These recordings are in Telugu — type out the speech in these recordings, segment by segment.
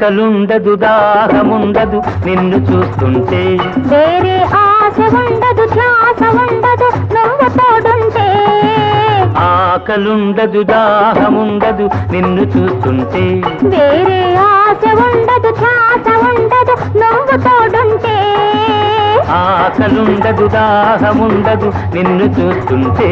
ఆకలుండదు దాహముండదు నిన్ను చూస్తుంటే. వేరే ఆశ ఉండదు ధ్యాస ఉండదు నువ్వు తోడుంటే ఆకలుండదు దాహముండదు నిన్ను చూస్తుంటే. వేరే ఆశ ఉండదు ధ్యాస ఉండదు నువ్వు తోడుంటే ఆకలుండదు దాహముండదు నిన్ను చూస్తుంటే.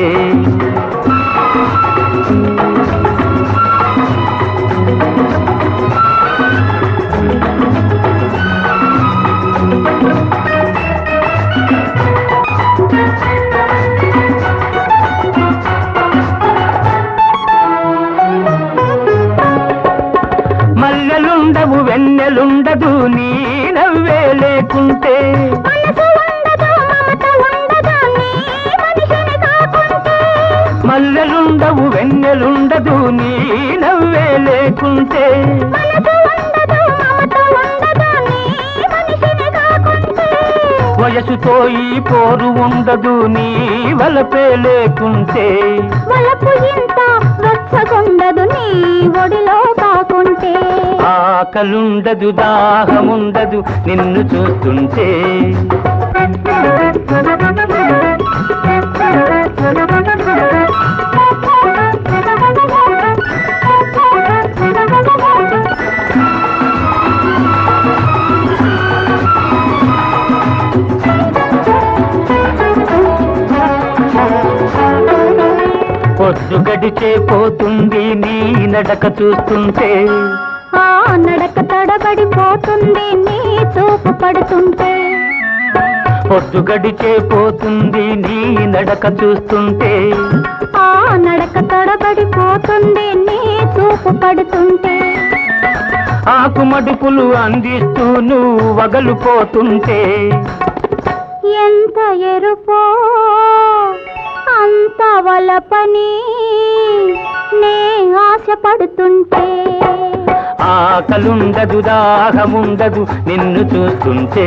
మల్లెలుండవు వెన్నెలుండదు నీ నవ్వే లేకుంటే. మల్లెలుండవు వెన్నెలుండదు నీ నవ్వే లేకుంటే. వయసుతో ఈ పోరు ఉండదు నీ వలపే లేకుంటే. వలపు ఇంత రచ్చగుండదు నీ ఒడిలో కాకుంటే. ఆకలుండదు దాహముండదు నిన్ను చూస్తుంటే. పొద్దు గడిచే పోతుంది నీ నడక చూస్తుంటే. ఆ నడక తడబడిపోతుంది నీ చూపు పడుతుంటే. పొద్దు గడిచే పోతుంది నీ నడక చూస్తుంటే. ఆ నడక తడబడిపోతుంది నీ చూపు పడుతుంటే. ఆకు మడుపులు అందిస్తూ నువ్వు వగలుపోతుంటే. ఎంత ఎరుపో అంత వలపని నే ఆశపడుతుంటే. ఆకలుండదు దాహముండదు నిన్ను చూస్తుంటే.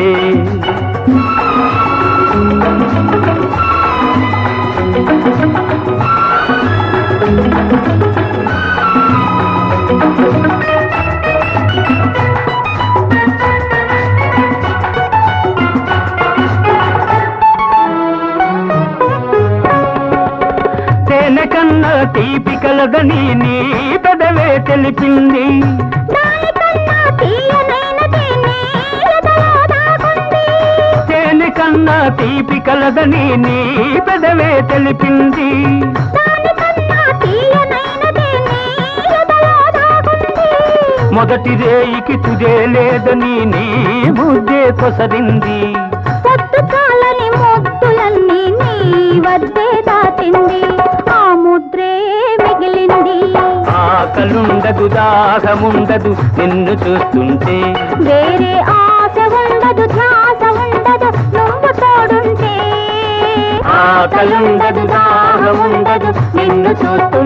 తీపి కలదని నీ పెదవే తెలిపింది. తేనె కన్నా తీపి కలదని నీ పెదవే తెలిపింది. మొదటి రేయికి తుదే లేదని నీ ముద్దే కొసరింది వద్దే దాటింది ఆకలుండదు దాహముండదు నిన్ను చూస్తుంటే. వేరే ఆశ ఉండదు ధ్యాస ఉండదు నువ్వు తోడుంటే. ఆకలుండదు దాహముండదు నిన్ను చూస్తుంటే.